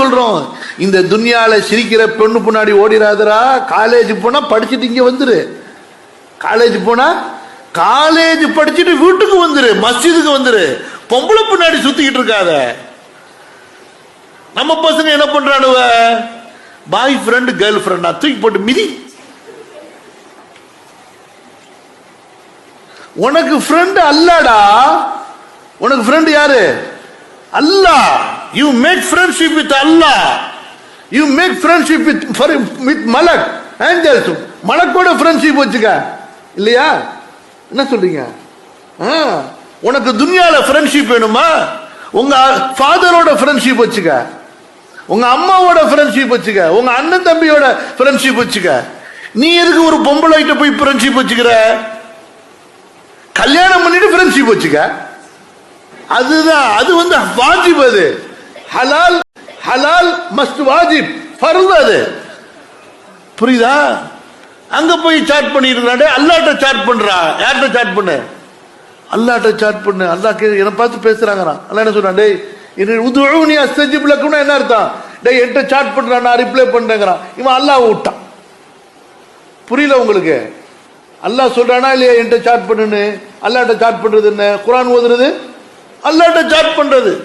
சொல்றோம்? இந்த துன்யால சிரிக்கிற பெண்ணு பின்னாடி ஓடிராதரா காலேஜ் போனா படிச்சுட்டு இங்க வந்துரு. காலேஜ் போனா காலேஜ் படிச்சுட்டு வீட்டுக்கு வந்துரு மஸ்ஜிதுக்கு வந்துரு. பொம்பளை பின்னாடி சுத்திக்கிட்டு இருக்காத. நம்ம பசங்க என்ன பண்றானுவ? பாய் ஃப்ரெண்ட் கேர்ள் ஃப்ரெண்டா தூக்கி போட்டு மிதி. உனக்கு ஃப்ரெண்ட் அல்லடா. உனக்கு ஃப்ரெண்ட் யாரு? Allah. You make friendship with Allah you make friendship with with மலக் angels மலக்கோட ஃப்ரெண்ட்ஷிப் வச்சுக்க. இல்லையா? என்ன சொல்றீங்க? ஆ, உனக்கு துன்யால ஃப்ரெண்ட்ஷிப் வேணுமா? உங்க ஃபாதரோட ஃப்ரெண்ட்ஷிப் வச்சுக்க. உங்க அம்மாவோட ஃப்ரெண்ட்ஷிப் வச்சுக்க. உங்க அண்ணன் தம்பியோட ஃப்ரெண்ட்ஷிப் வச்சுக்க. நீ எதுக்கு ஒரு பொம்பளைகிட்ட போய் ஃப்ரெண்ட்ஷிப் வச்சுக்கிற? கல்யாணம் பண்ணிட்டு ஃப்ரெண்ட்ஷிப் வச்சுக்க. அதுதான் அது வந்து வாஜிப் அது. ஹலால் ஹலால் மஸ்ட் வாஜிப். ஃபர்து அது. புரியுதா? அங்க போய் சாட் பண்ணிட்டு அல்லாட்ட சாட் பண்றா. யார்கிட்ட சாட் பண்ணு? அல்லாட்ட சாட் பண்ணு. அல்லாஹ் கே என்னை பார்த்து பேசுறாங்கண்ணா. அல்லா என்ன சொல்றான்? டேய் என்ன உதுழு நீ அஸ்தஜிப் லக்குன்னா என்ன அர்த்தம்? டேய் என்கிட்ட சாட் பண்றான் நான் ரிப்ளை பண்றேங்கிறான். இவன் அல்லாஹ் விட்டான் புரியல உங்களுக்கு? அல்லாஹ் சொல்றானா இல்லையா என்கிட்ட சாட் பண்ணுன்னு? அல்லாட்ட சாட் பண்றது என்ன? குரான் ஓதுறது அல்லாட்ட சாட் பண்றது.